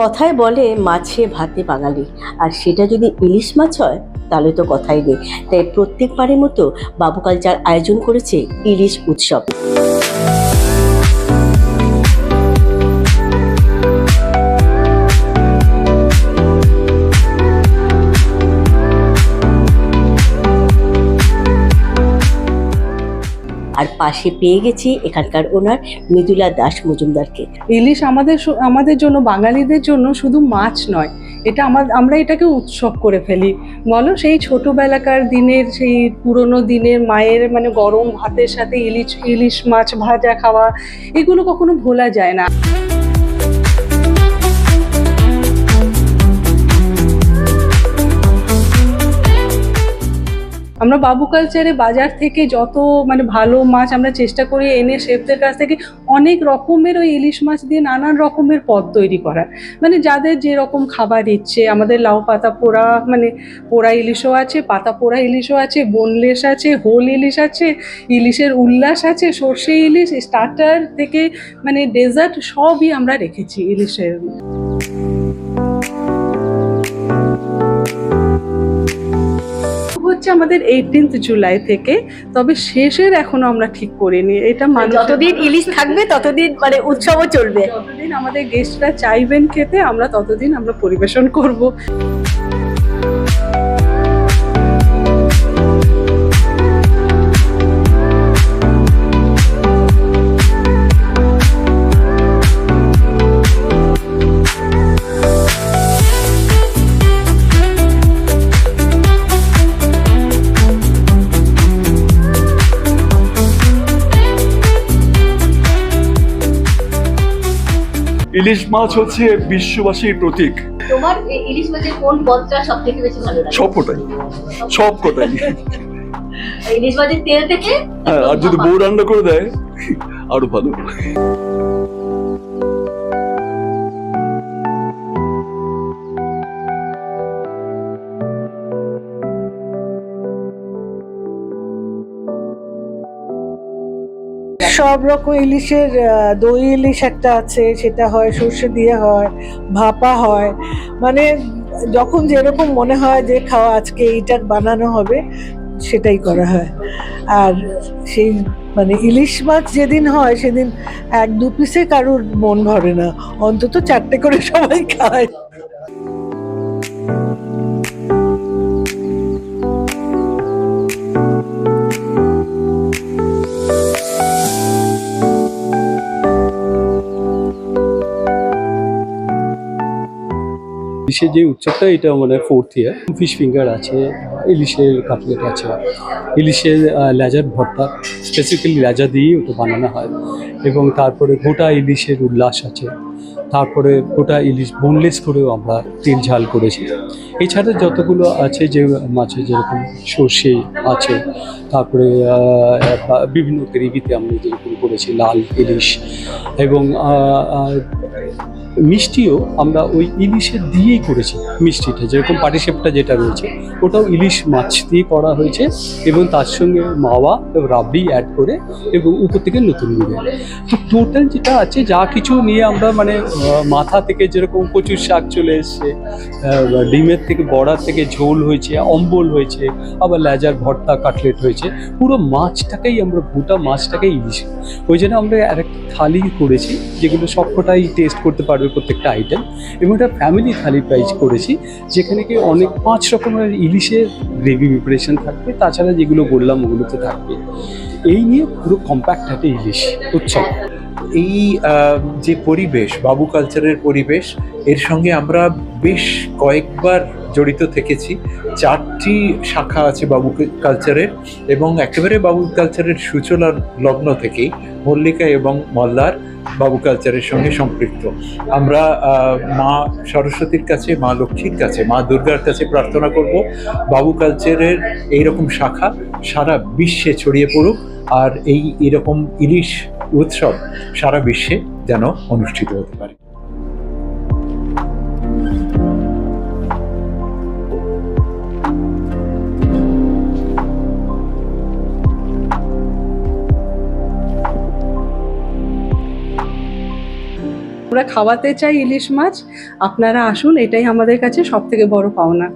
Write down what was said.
কথায় বলে মাছে, ভাতে বাঙালি। আর সেটা যদি ইলিশ মাছ হয়, তাহলে তো কথাই নেই। তাই প্রত্যেকবারের মতো বাবু কালচার আয়োজন করেছে ইলিশ উৎসব। আর পাশে পেয়ে গেছি এখানকার ওনার মৃদুলা দাস মজুমদারকে। ইলিশ আমাদের আমাদের জন্য, বাঙালিদের জন্য শুধু মাছ নয়, এটা আমার আমরা এটাকে উৎসব করে ফেলি। বলো, সেই ছোটোবেলাকার দিনের, সেই পুরনো দিনের মায়ের মানে গরম ভাতের সাথে ইলিশ ইলিশ মাছ ভাজা খাওয়া, এগুলো কখনো ভোলা যায় না। আমরা বাবু কালচারে বাজার থেকে যত মানে ভালো মাছ আমরা চেষ্টা করি এনে শেফদের কাছ থেকে অনেক রকমের ওই ইলিশ মাছ দিয়ে নানান রকমের পদ তৈরি করা মানে যাদের যেরকম খাবার ইচ্ছে, আমাদের লাউ পাতা পোড়া মানে পোড়া ইলিশও আছে, পাতা পোড়া ইলিশও আছে বোনলেস আছে হোল ইলিশ আছে, ইলিশের উল্লাস আছে, সর্ষে ইলিশ স্টার্টার থেকে মানে ডেজার্ট সবই আমরা রেখেছি ইলিশের। আমাদের এইটিনথ জুলাই থেকে তবে শেষের এখনও আমরা ঠিক করিনি। এটা মানে যতদিন ইলিশ থাকবে ততদিন মানে উৎসবও চলবে। যতদিন আমাদের গেস্টরা চাইবেন খেতে আমরা ততদিন আমরা পরিবেশন করব। ইলিশ মাছ হচ্ছে বিশ্ববাসীর প্রতীক। তোমার ইলিশ মাছের কোন পদটা সবথেকে বেশি ভালো লাগে? সব কটাই ইলিশ মাছের তেল থেকে হ্যাঁ আর যদি বউ রান্না করে দেয় আরও ভালো। সব রকম ইলিশের দই ইলিশ একটা আছে, সেটা হয়, সর্ষে দিয়ে হয়, ভাপা হয়। মানে যখন যেরকম মনে হয় যে খাওয়া আজকে এইটা বানানো হবে, সেটাই করা হয়। আর সেই মানে ইলিশ মাছ যেদিন হয়, সেদিন এক দু পিসে কারুর মন ভরে না। অন্তত চারটে করে সবাই খায়। ইলিশের যে উৎসবটা, এটা মানে ফোর্থ ইয়ার ফিশ ফিঙ্গার আছে, ইলিশের কাটলেট আছে। ইলিশের লেজার ভর্তা স্পেসিফিক্যালি লেজা দিয়েই ওটা বানানো হয়। এবং তারপরে গোটা ইলিশের উল্লাস আছে। তারপরে গোটা ইলিশ বোনলেস করেও আমরা তেল ঝাল করেছি। এছাড়া যতগুলো আছে যে মাছে যেরকম সর্ষে আছে, তারপরে বিভিন্ন গ্রেভিতে আমরা যেরকম করেছি, লাল ইলিশ এবং মিষ্টিও আমরা ওই ইলিশের দিয়েই করেছি। মিষ্টিটা, যেরকম পাটিসাপটা যেটা রয়েছে, ওটাও ইলিশ মাছ দিয়ে করা হয়েছে এবং তার সঙ্গে মাওয়া এবং রাবড়ি অ্যাড করে এবং উপর থেকে নতুন গুঁড়ো তো টোটাল যেটা আছে, যা কিছু নিয়ে আমরা মানে মাথা থেকে যেরকম কচুর শাক চলে এসছে ডিমের থেকে বড়ার থেকে ঝোল হয়েছে, অম্বল হয়েছে, আবার লেজার ভর্তা, কাটলেট হয়েছে, পুরো মাছটাকেই আমরা, গোটা মাছটাকেই ইলিশ। ওই জন্য আমরা আরেকটা থালি করেছি, যেগুলো সবকটাই টেস্ট করতে পারবে প্রত্যেকটা আইটেম এবং একটা ফ্যামিলি থালি প্রাইস করেছি, যেখানে কি অনেক পাঁচ রকমের ইলিশের গ্রেভি প্রিপারেশন থাকবে, তাছাড়া যেগুলো বললাম ওগুলোতে থাকবে। এই নিয়ে পুরো কম্প্যাক্ট একটা ইলিশ উৎসব এই যে পরিবেশ, বাবু কালচারের পরিবেশ, এর সঙ্গে আমরা বেশ কয়েকবার জড়িত থেকেছি। চারটি শাখা আছে বাবু কালচারের এবং একেবারে বাবু কালচারের সূচনা লগ্ন থেকেই, মল্লিকা এবং মল্লার। বাবু কালচারের সঙ্গে সম্পৃক্ত। আমরা মা সরস্বতীর কাছে, মা লক্ষ্মীর কাছে, মা দুর্গার কাছে প্রার্থনা করব। বাবু কালচারের এইরকম শাখা সারা বিশ্বে ছড়িয়ে পড়ুক আর এই এরকম ইলিশ উৎসব সারা বিশ্বে যেন অনুষ্ঠিত হতে পারে। আমরা খাওয়াতে চাই ইলিশ মাছ আপনারা আসুন এটাই আমাদের কাছে সব থেকে বড় পাওনা।